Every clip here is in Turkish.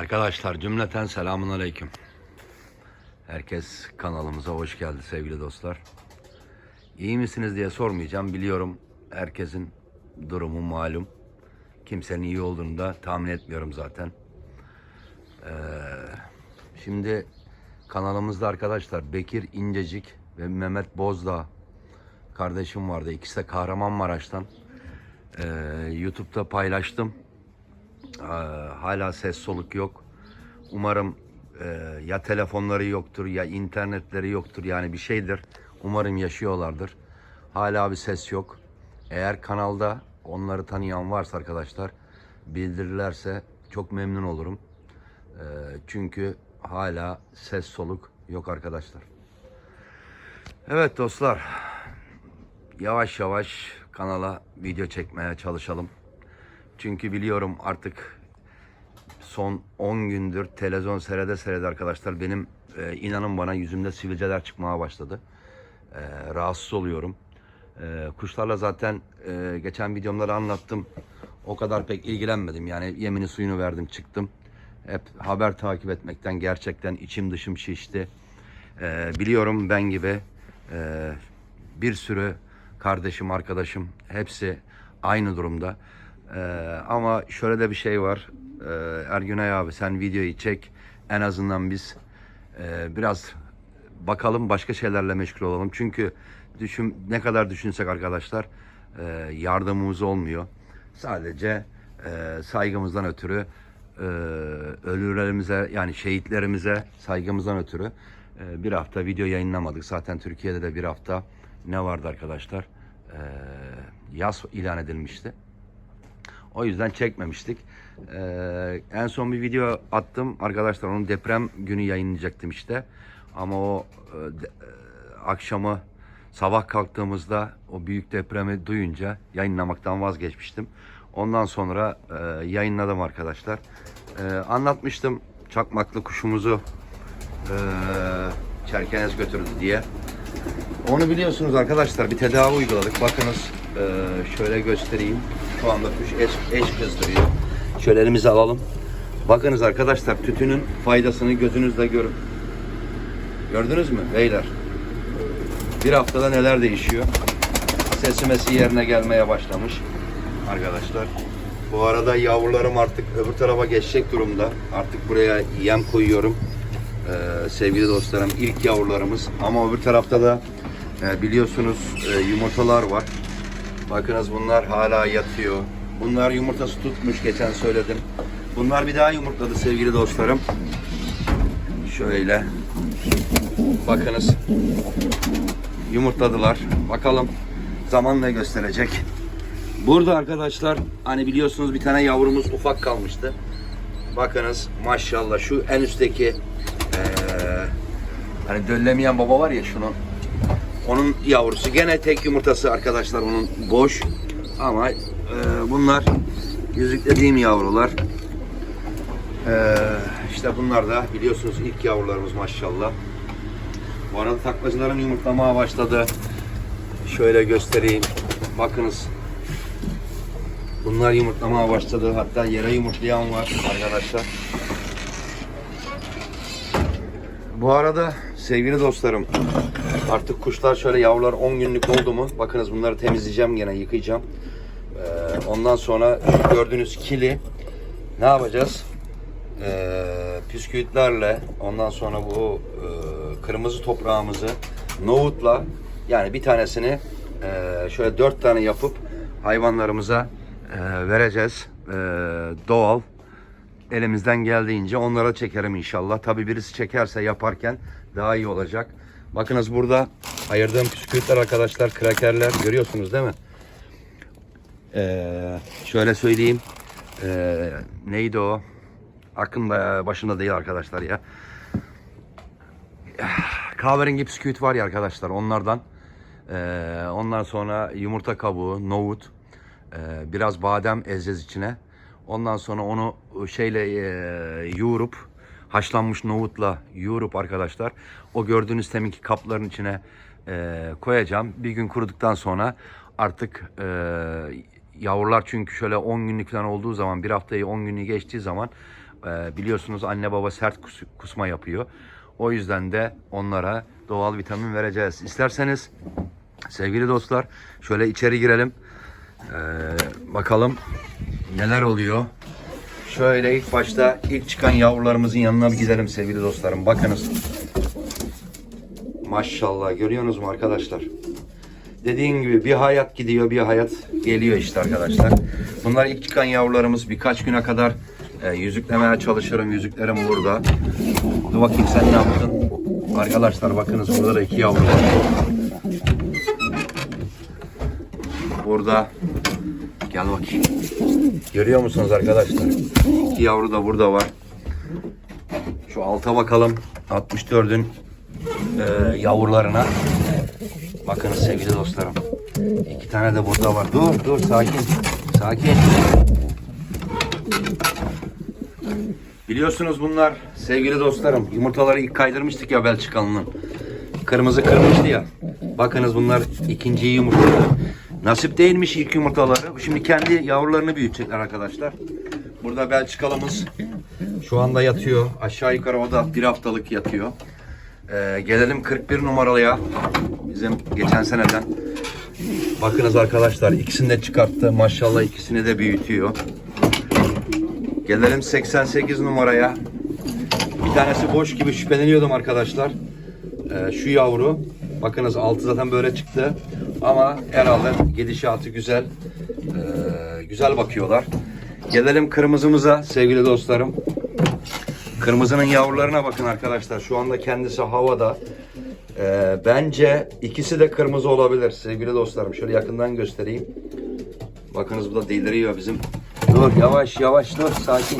Arkadaşlar cümleten selamun aleyküm. Herkes kanalımıza hoş geldi sevgili dostlar. İyi misiniz diye sormayacağım. Biliyorum herkesin durumu malum. Kimsenin iyi olduğunu da tahmin etmiyorum zaten. Ee, şimdi kanalımızda arkadaşlar Bekir İncecik ve Mehmet Bozdağ kardeşim vardı. İkisi de Kahramanmaraş'tan. Ee, YouTube'da paylaştım. Hala ses soluk yok. Umarım e, ya telefonları yoktur ya internetleri yoktur yani bir şeydir. Umarım yaşıyorlardır. Hala bir ses yok. Eğer kanalda onları tanıyan varsa arkadaşlar bildirirlerse çok memnun olurum. Ee, çünkü hala ses soluk yok arkadaşlar. Evet dostlar yavaş yavaş kanala video çekmeye çalışalım. Çünkü biliyorum artık son 10 gündür televizyon seyrede seyrede arkadaşlar benim e, inanın bana yüzümde sivilceler çıkmaya başladı. E, rahatsız oluyorum. E, kuşlarla zaten e, geçen videomda anlattım. O kadar pek ilgilenmedim. Yani yemini suyunu verdim çıktım. Hep haber takip etmekten gerçekten içim dışım şişti. E, biliyorum ben gibi e, bir sürü kardeşim, arkadaşım hepsi aynı durumda. Ee, ama şöyle de bir şey var. Ee, Ergünay abi sen videoyu çek. En azından biz e, biraz bakalım başka şeylerle meşgul olalım. Çünkü düşün ne kadar düşünsek arkadaşlar e, yardımımız olmuyor. Sadece e, saygımızdan ötürü e, ölülerimize yani şehitlerimize saygımızdan ötürü e, bir hafta video yayınlamadık. Zaten Türkiye'de de bir hafta ne vardı arkadaşlar? E, yaz ilan edilmişti. O yüzden çekmemiştik. Ee, en son bir video attım arkadaşlar. Onun deprem günü yayınlayacaktım işte. Ama o e, e, akşamı sabah kalktığımızda o büyük depremi duyunca yayınlamaktan vazgeçmiştim. Ondan sonra e, yayınladım arkadaşlar. E, anlatmıştım çakmaklı kuşumuzu e, Çerkenes götürdü diye. Onu biliyorsunuz arkadaşlar bir tedavi uyguladık. Bakınız eee, şöyle göstereyim. Şu anda kuş eş, eş kızdırıyor. Şöyle elimize alalım. Bakınız arkadaşlar tütünün faydasını gözünüzle görün. Gördünüz mü beyler? Bir haftada neler değişiyor. Sesi mesi yerine gelmeye başlamış arkadaşlar. Bu arada yavrularım artık öbür tarafa geçecek durumda. Artık buraya yem koyuyorum. Ee, sevgili dostlarım ilk yavrularımız ama öbür tarafta da e, biliyorsunuz e, yumurtalar var. Bakınız bunlar hala yatıyor. Bunlar yumurtası tutmuş geçen söyledim. Bunlar bir daha yumurtladı sevgili dostlarım. Şöyle. Bakınız. Yumurtladılar. Bakalım zaman ne gösterecek. Burada arkadaşlar hani biliyorsunuz bir tane yavrumuz ufak kalmıştı. Bakınız maşallah şu en üstteki hani döllemeyen baba var ya şunun. Onun yavrusu gene tek yumurtası arkadaşlar onun boş. Ama eee, bunlar yüzüklediğim yavrular. Eee işte bunlar da biliyorsunuz ilk yavrularımız maşallah. Bu arada taklacıların yumurtlamaya başladı. Şöyle göstereyim. Bakınız Bunlar yumurtlamaya başladı. Hatta yere yumurtlayan var arkadaşlar. Bu arada sevgili dostlarım artık kuşlar şöyle yavrular 10 günlük oldu mu? Bakınız bunları temizleyeceğim gene yıkayacağım. Ee, ondan sonra şu gördüğünüz kili ne yapacağız? Ee, püsküvitlerle ondan sonra bu e, kırmızı toprağımızı nohutla yani bir tanesini e, şöyle dört tane yapıp hayvanlarımıza e, vereceğiz. E, doğal elimizden geldiğince onlara çekerim inşallah. Tabi birisi çekerse yaparken daha iyi olacak. Bakınız burada ayırdığım püskürtler arkadaşlar, krakerler görüyorsunuz değil mi? Ee, şöyle söyleyeyim. Ee, neydi o? Aklımda başında değil arkadaşlar ya. Kahverengi püsküvit var ya arkadaşlar onlardan. Ee, ondan sonra yumurta kabuğu, nohut, ee, biraz badem ezeceğiz içine. Ondan sonra onu şeyle e, yoğurup haşlanmış nohutla yoğurup arkadaşlar o gördüğünüz teminki kapların içine e, koyacağım. Bir gün kuruduktan sonra artık e, yavrular çünkü şöyle 10 günlük falan olduğu zaman bir haftayı 10 günü geçtiği zaman Ee, biliyorsunuz anne baba sert kus- kusma yapıyor. O yüzden de onlara doğal vitamin vereceğiz. İsterseniz sevgili dostlar şöyle içeri girelim. Ee, bakalım neler oluyor. Şöyle ilk başta ilk çıkan yavrularımızın yanına bir gidelim sevgili dostlarım. Bakınız. Maşallah görüyorsunuz mu arkadaşlar? Dediğim gibi bir hayat gidiyor bir hayat geliyor işte arkadaşlar. Bunlar ilk çıkan yavrularımız birkaç güne kadar e, yüzüklemeye çalışırım. Yüzüklerim burada. Dur bakayım sen ne yaptın? Arkadaşlar bakınız burada da iki yavru var. Burada gel bakayım. Görüyor musunuz arkadaşlar? İki yavru da burada var. Şu alta bakalım. 64'ün e, yavrularına. Bakın sevgili dostlarım. İki tane de burada var. Dur dur sakin. Sakin. Biliyorsunuz bunlar sevgili dostlarım. Yumurtaları ilk kaydırmıştık ya Belçikalı'nın. Kırmızı kırmıştı ya. Bakınız bunlar ikinci yumurtaları. Nasip değilmiş ilk yumurtaları. Şimdi kendi yavrularını büyütecekler arkadaşlar. Burada Belçikalımız şu anda yatıyor. Aşağı yukarı o da bir haftalık yatıyor. Ee, gelelim 41 numaralıya. Bizim geçen seneden. Bakınız arkadaşlar ikisini de çıkarttı. Maşallah ikisini de büyütüyor. Gelelim 88 numaraya. Bir tanesi boş gibi şüpheleniyordum arkadaşlar. Ee, şu yavru. Bakınız altı zaten böyle çıktı. Ama herhalde gidişatı güzel. Ee, güzel bakıyorlar. Gelelim kırmızımıza sevgili dostlarım. Kırmızının yavrularına bakın arkadaşlar. Şu anda kendisi havada. Ee, bence ikisi de kırmızı olabilir sevgili dostlarım. Şöyle yakından göstereyim. Bakınız bu da deliriyor bizim. Dur yavaş yavaş dur sakin.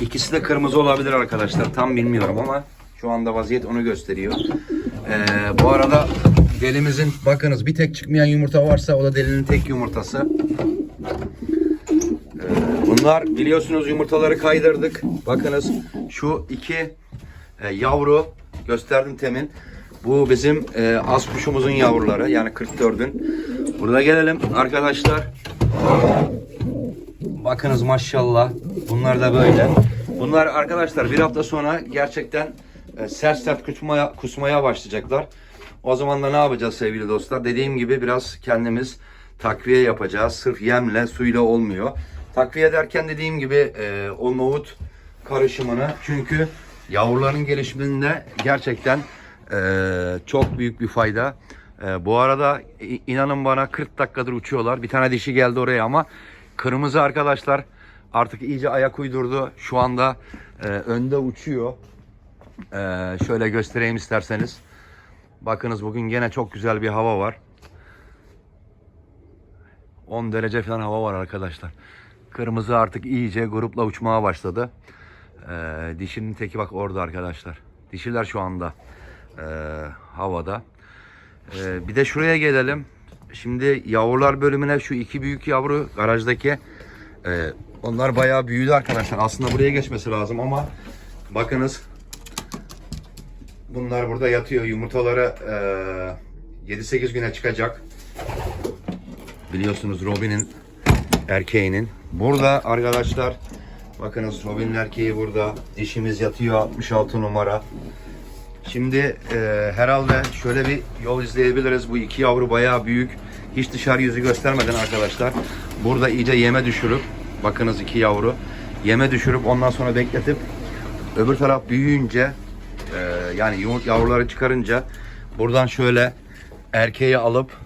İkisi de kırmızı olabilir arkadaşlar. Tam bilmiyorum ama şu anda vaziyet onu gösteriyor. Ee, bu arada delimizin bakınız bir tek çıkmayan yumurta varsa o da delinin tek yumurtası. Bunlar biliyorsunuz yumurtaları kaydırdık. Bakınız şu iki e, yavru gösterdim temin. Bu bizim e, az kuşumuzun yavruları yani 44'ün. Burada gelelim arkadaşlar. Bakınız maşallah. Bunlar da böyle. Bunlar arkadaşlar bir hafta sonra gerçekten e, sert sert kusmaya, kusmaya başlayacaklar. O zaman da ne yapacağız sevgili dostlar? Dediğim gibi biraz kendimiz takviye yapacağız. Sırf yemle, suyla olmuyor. Takviye derken dediğim gibi e, o nohut karışımını çünkü yavruların gelişiminde gerçekten e, çok büyük bir fayda. E, bu arada inanın bana 40 dakikadır uçuyorlar. Bir tane dişi geldi oraya ama kırmızı arkadaşlar artık iyice ayak uydurdu. Şu anda e, önde uçuyor. E, şöyle göstereyim isterseniz. Bakınız bugün gene çok güzel bir hava var. 10 derece falan hava var arkadaşlar. Kırmızı artık iyice grupla uçmaya başladı. Ee, dişinin teki bak orada arkadaşlar. Dişiler şu anda ee, havada. Ee, bir de şuraya gelelim. Şimdi yavrular bölümüne şu iki büyük yavru garajdaki ee, onlar bayağı büyüdü arkadaşlar. Aslında buraya geçmesi lazım ama bakınız bunlar burada yatıyor. Yumurtaları ee, 7-8 güne çıkacak. Biliyorsunuz Robin'in erkeğinin. Burada arkadaşlar bakınız Robin'in erkeği burada. Dişimiz yatıyor 66 numara. Şimdi e, herhalde şöyle bir yol izleyebiliriz. Bu iki yavru bayağı büyük. Hiç dışarı yüzü göstermeden arkadaşlar. Burada iyice yeme düşürüp bakınız iki yavru. Yeme düşürüp ondan sonra bekletip öbür taraf büyüyünce e, yani yumurt yavruları çıkarınca buradan şöyle erkeği alıp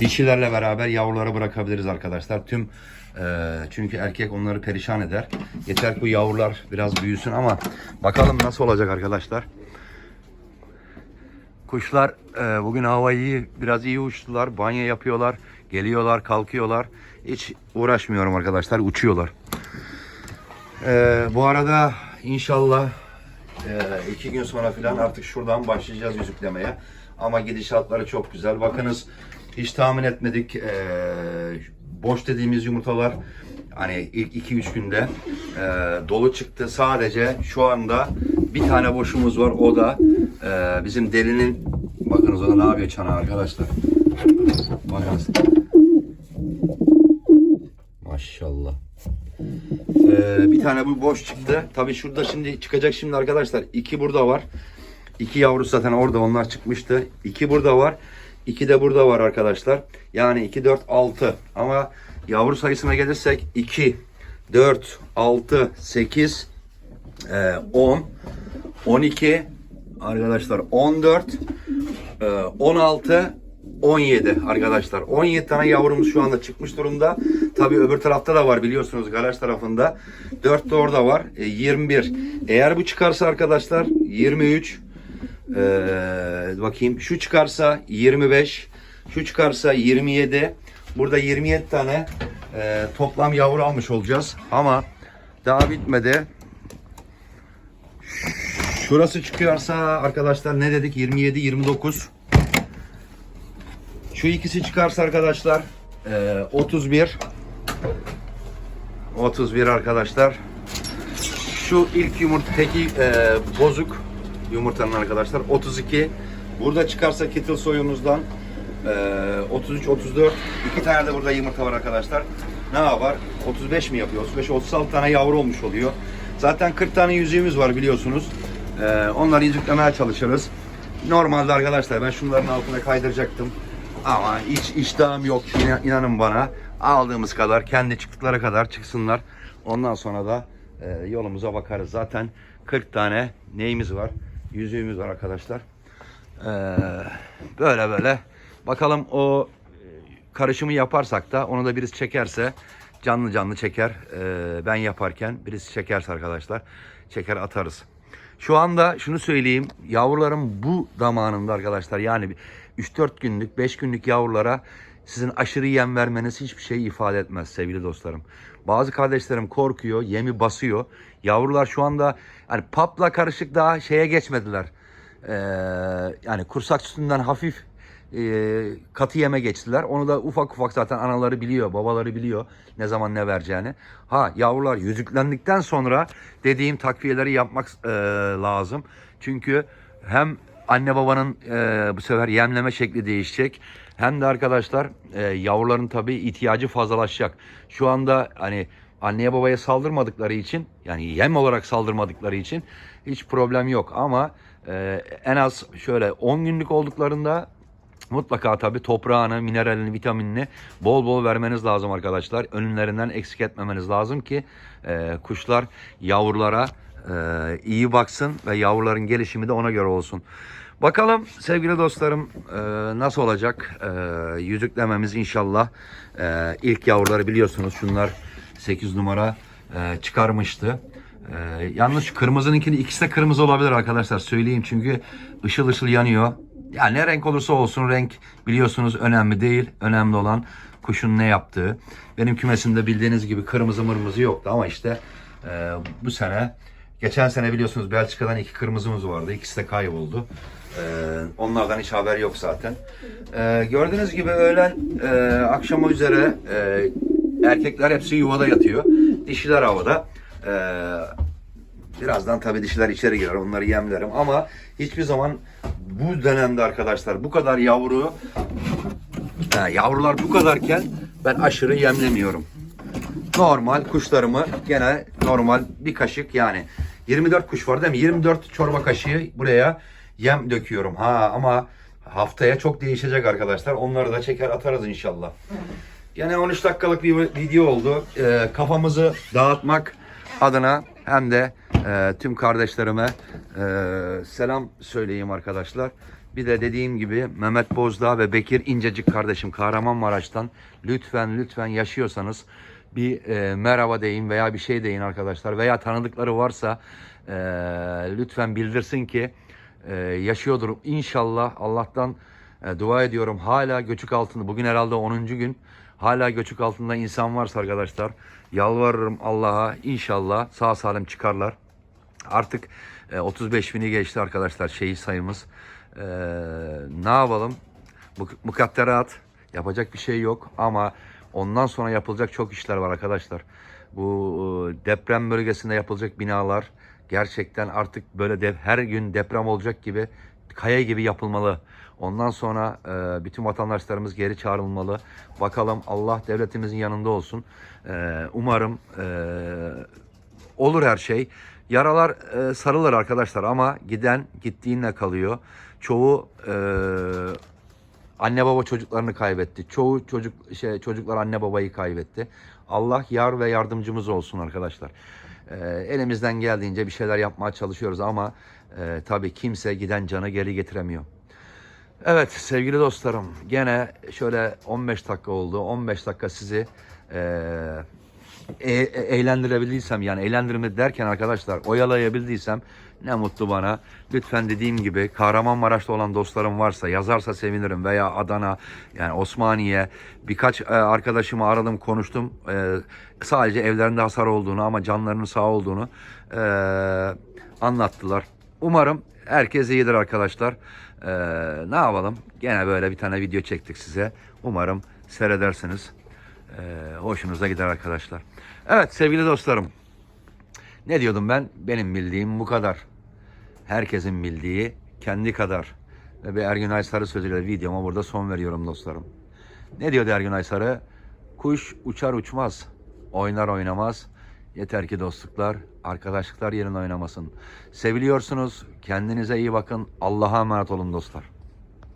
dişilerle beraber yavruları bırakabiliriz arkadaşlar. Tüm e, çünkü erkek onları perişan eder. Yeter ki bu yavrular biraz büyüsün ama bakalım nasıl olacak arkadaşlar. Kuşlar e, bugün hava iyi, biraz iyi uçtular. Banyo yapıyorlar, geliyorlar, kalkıyorlar. Hiç uğraşmıyorum arkadaşlar, uçuyorlar. E, bu arada inşallah e, iki gün sonra falan artık şuradan başlayacağız yüzüklemeye. Ama gidişatları çok güzel. Bakınız hiç tahmin etmedik. E, boş dediğimiz yumurtalar hani ilk 2-3 günde e, dolu çıktı. Sadece şu anda bir tane boşumuz var. O da e, bizim delinin bakınız o ne yapıyor çanağı arkadaşlar. Bakınız. Maşallah. Ee, bir tane bu boş çıktı. Tabii şurada şimdi çıkacak şimdi arkadaşlar. iki burada var. İki yavru zaten orada onlar çıkmıştı. İki burada var. İki de burada var arkadaşlar. Yani 2, 4, 6. Ama yavru sayısına gelirsek 2, 4, 6, 8, e, 10, 12, arkadaşlar 14, e, 16, 17 arkadaşlar. 17 tane yavrumuz şu anda çıkmış durumda. Tabii öbür tarafta da var biliyorsunuz garaj tarafında. 4 de orada var. E, 21. Eğer bu çıkarsa arkadaşlar 23. Ee, bakayım şu çıkarsa 25. Şu çıkarsa 27. Burada 27 tane e, toplam yavru almış olacağız. Ama daha bitmedi. Şurası çıkıyorsa arkadaşlar ne dedik? 27, 29. Şu ikisi çıkarsa arkadaşlar e, 31. 31 arkadaşlar. Şu ilk yumurta teki e, bozuk yumurtanın arkadaşlar 32. Burada çıkarsa kettle soyumuzdan e, 33 34 iki tane de burada yumurta var arkadaşlar. Ne var? 35 mi yapıyor? 35 36 tane yavru olmuş oluyor. Zaten 40 tane yüzüğümüz var biliyorsunuz. E, onları yüzüklemeye çalışırız. Normalde arkadaşlar ben şunların altına kaydıracaktım. Ama hiç iştahım yok. İna- inanın bana. Aldığımız kadar kendi çıktıkları kadar çıksınlar. Ondan sonra da e, yolumuza bakarız. Zaten 40 tane neyimiz var? Yüzüğümüz var arkadaşlar. E, böyle böyle. Bakalım o e, karışımı yaparsak da onu da birisi çekerse canlı canlı çeker. E, ben yaparken birisi çekerse arkadaşlar çeker atarız. Şu anda şunu söyleyeyim. Yavruların bu zamanında arkadaşlar yani 3-4 günlük 5 günlük yavrulara sizin aşırı yem vermeniz hiçbir şey ifade etmez sevgili dostlarım. Bazı kardeşlerim korkuyor, yemi basıyor. Yavrular şu anda hani papla karışık daha şeye geçmediler. Ee, yani kursak sütünden hafif e, katı yeme geçtiler. Onu da ufak ufak zaten anaları biliyor, babaları biliyor ne zaman ne vereceğini. Ha yavrular yüzüklendikten sonra dediğim takviyeleri yapmak e, lazım. Çünkü hem anne babanın e, bu sefer yemleme şekli değişecek. Hem de arkadaşlar e, yavruların tabii ihtiyacı fazlalaşacak. Şu anda hani anneye babaya saldırmadıkları için yani yem olarak saldırmadıkları için hiç problem yok. Ama e, en az şöyle 10 günlük olduklarında Mutlaka tabi toprağını, mineralini, vitaminini bol bol vermeniz lazım arkadaşlar. Önlerinden eksik etmemeniz lazım ki e, kuşlar yavrulara e, iyi baksın ve yavruların gelişimi de ona göre olsun. Bakalım sevgili dostlarım e, nasıl olacak? E, yüzüklememiz inşallah. E, ilk yavruları biliyorsunuz şunlar 8 numara e, çıkarmıştı. Yalnız şu kırmızınınkini ikisi de kırmızı olabilir arkadaşlar söyleyeyim çünkü ışıl ışıl yanıyor. Yani ne renk olursa olsun renk biliyorsunuz önemli değil. Önemli olan kuşun ne yaptığı. Benim kümesimde bildiğiniz gibi kırmızı mırmızı yoktu ama işte e, bu sene geçen sene biliyorsunuz Belçika'dan iki kırmızımız vardı. İkisi de kayboldu. E, onlardan hiç haber yok zaten. E, gördüğünüz gibi öğlen e, akşama üzere e, erkekler hepsi yuvada yatıyor. Dişiler havada. E, Birazdan tabii dişiler içeri girer. Onları yemlerim ama hiçbir zaman bu dönemde arkadaşlar bu kadar yavru ha, yavrular bu kadarken ben aşırı yemlemiyorum. Normal kuşlarımı gene normal bir kaşık yani 24 kuş var değil mi? 24 çorba kaşığı buraya yem döküyorum. Ha ama haftaya çok değişecek arkadaşlar. Onları da çeker atarız inşallah. Gene 13 dakikalık bir video oldu. Ee, kafamızı dağıtmak adına hem de e, tüm kardeşlerime e, selam söyleyeyim arkadaşlar. Bir de dediğim gibi Mehmet Bozdağ ve Bekir İncecik kardeşim Kahramanmaraş'tan lütfen lütfen yaşıyorsanız bir e, merhaba deyin veya bir şey deyin arkadaşlar veya tanıdıkları varsa e, lütfen bildirsin ki e, yaşıyordur. İnşallah Allah'tan e, dua ediyorum hala göçük altında. Bugün herhalde 10. gün. Hala göçük altında insan varsa arkadaşlar yalvarırım Allah'a inşallah sağ salim çıkarlar. Artık e, 35 bini geçti arkadaşlar şehit sayımız. E, ne yapalım? Muk- Mukadderat yapacak bir şey yok ama ondan sonra yapılacak çok işler var arkadaşlar. Bu e, deprem bölgesinde yapılacak binalar gerçekten artık böyle de, her gün deprem olacak gibi kaya gibi yapılmalı. Ondan sonra e, bütün vatandaşlarımız geri çağrılmalı. Bakalım Allah devletimizin yanında olsun. E, umarım e, olur her şey. Yaralar e, sarılır arkadaşlar ama giden gittiğinle kalıyor. Çoğu e, anne baba çocuklarını kaybetti. Çoğu çocuk şey çocuklar anne babayı kaybetti. Allah yar ve yardımcımız olsun arkadaşlar. Ee, elimizden geldiğince bir şeyler yapmaya çalışıyoruz ama e, tabii kimse giden canı geri getiremiyor. Evet sevgili dostlarım gene şöyle 15 dakika oldu. 15 dakika sizi e, e- e- eğlendirebildiysem yani eğlendirme derken arkadaşlar oyalayabildiysem ne mutlu bana. Lütfen dediğim gibi Kahramanmaraş'ta olan dostlarım varsa yazarsa sevinirim veya Adana yani Osmaniye birkaç e, arkadaşımı aradım konuştum. E, sadece evlerinde hasar olduğunu ama canlarının sağ olduğunu e, anlattılar. Umarım herkes iyidir arkadaşlar. E, ne yapalım? Gene böyle bir tane video çektik size. Umarım seyredersiniz. E, hoşunuza gider arkadaşlar. Evet sevgili dostlarım. Ne diyordum ben? Benim bildiğim bu kadar. Herkesin bildiği kendi kadar. Ve bir Ergün Aysarı sözüyle videoma burada son veriyorum dostlarım. Ne diyordu Ergün Aysarı? Kuş uçar uçmaz, oynar oynamaz. Yeter ki dostluklar, arkadaşlıklar yerine oynamasın. Seviliyorsunuz, kendinize iyi bakın. Allah'a emanet olun dostlar.